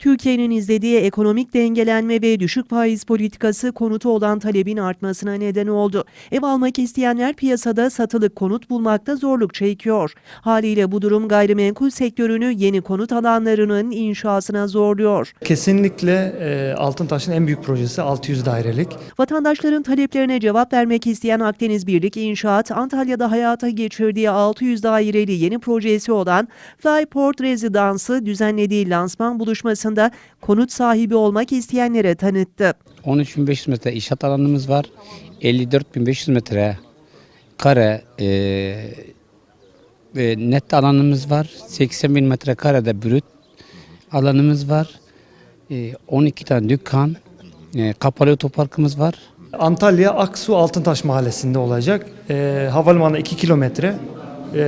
Türkiye'nin izlediği ekonomik dengelenme ve düşük faiz politikası konutu olan talebin artmasına neden oldu. Ev almak isteyenler piyasada satılık konut bulmakta zorluk çekiyor. Haliyle bu durum gayrimenkul sektörünü yeni konut alanlarının inşasına zorluyor. Kesinlikle e, Altıntaş'ın en büyük projesi 600 dairelik. Vatandaşların taleplerine cevap vermek isteyen Akdeniz Birlik İnşaat, Antalya'da hayata geçirdiği 600 daireli yeni projesi olan Flyport Residence'ı düzenlediği lansman buluşmasında konut sahibi olmak isteyenlere tanıttı. 13.500 metre inşaat alanımız var. 54.500 metre kare e, e, net alanımız var. 80.000 metre karede brüt alanımız var. E, 12 tane dükkan, e, kapalı otoparkımız var. Antalya Aksu Altıntaş mahallesinde olacak. E, havalimanı 2 kilometre. E,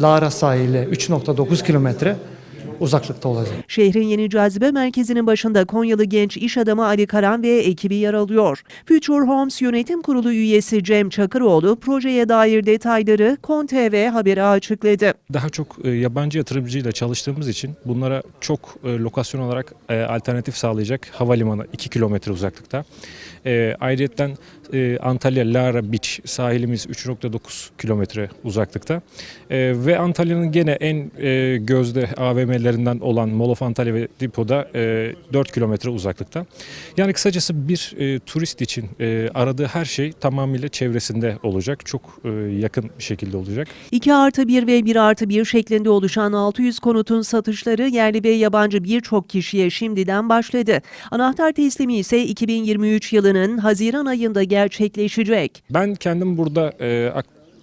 Lara sahili 3.9 kilometre uzaklıkta olacak. Şehrin yeni cazibe merkezinin başında Konyalı genç iş adamı Ali Karan ve ekibi yer alıyor. Future Homes Yönetim Kurulu üyesi Cem Çakıroğlu projeye dair detayları KonTV habere açıkladı. Daha çok e, yabancı yatırımcıyla çalıştığımız için bunlara çok e, lokasyon olarak e, alternatif sağlayacak havalimanı 2 kilometre uzaklıkta. E, Antalya Lara Beach sahilimiz 3.9 kilometre uzaklıkta. Ve Antalya'nın gene en gözde AVM'lerinden olan Mall of Antalya ve Dipo'da e, 4 kilometre uzaklıkta. Yani kısacası bir e, turist için e, aradığı her şey tamamıyla çevresinde olacak. Çok e, yakın bir şekilde olacak. 2 artı 1 ve 1 artı 1 şeklinde oluşan 600 konutun satışları yerli ve yabancı birçok kişiye şimdiden başladı. Anahtar teslimi ise 2023 yılının Haziran ayında gerçekleşecek. Ben kendim burada e,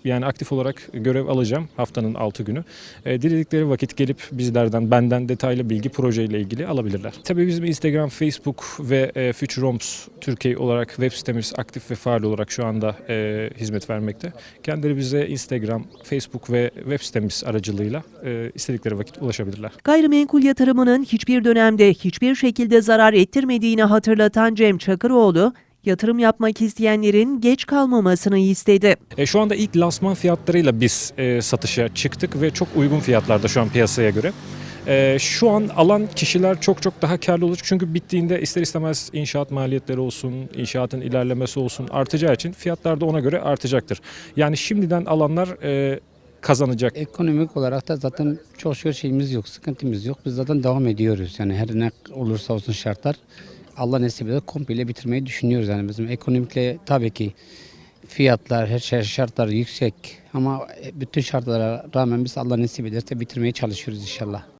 yani aktif olarak görev alacağım haftanın 6 günü. E, diledikleri vakit gelip bizlerden, benden detaylı bilgi projeyle ilgili alabilirler. Tabii bizim Instagram, Facebook ve e, Future Homes Türkiye olarak web sitemiz aktif ve faal olarak şu anda e, hizmet vermekte. Kendileri bize Instagram, Facebook ve web sitemiz aracılığıyla e, istedikleri vakit ulaşabilirler. Gayrimenkul yatırımının hiçbir dönemde hiçbir şekilde zarar ettirmediğini hatırlatan Cem Çakıroğlu, yatırım yapmak isteyenlerin geç kalmamasını istedi. E, şu anda ilk lansman fiyatlarıyla biz e, satışa çıktık ve çok uygun fiyatlarda şu an piyasaya göre. E, şu an alan kişiler çok çok daha karlı olacak çünkü bittiğinde ister istemez inşaat maliyetleri olsun, inşaatın ilerlemesi olsun artacağı için fiyatlar da ona göre artacaktır. Yani şimdiden alanlar e, kazanacak. Ekonomik olarak da zaten çok şükür şeyimiz yok, sıkıntımız yok. Biz zaten devam ediyoruz. Yani her ne olursa olsun şartlar Allah nasip eder komple bitirmeyi düşünüyoruz. Yani bizim ekonomikle tabii ki fiyatlar, her şey şartlar yüksek ama bütün şartlara rağmen biz Allah nasip ederse bitirmeye çalışıyoruz inşallah.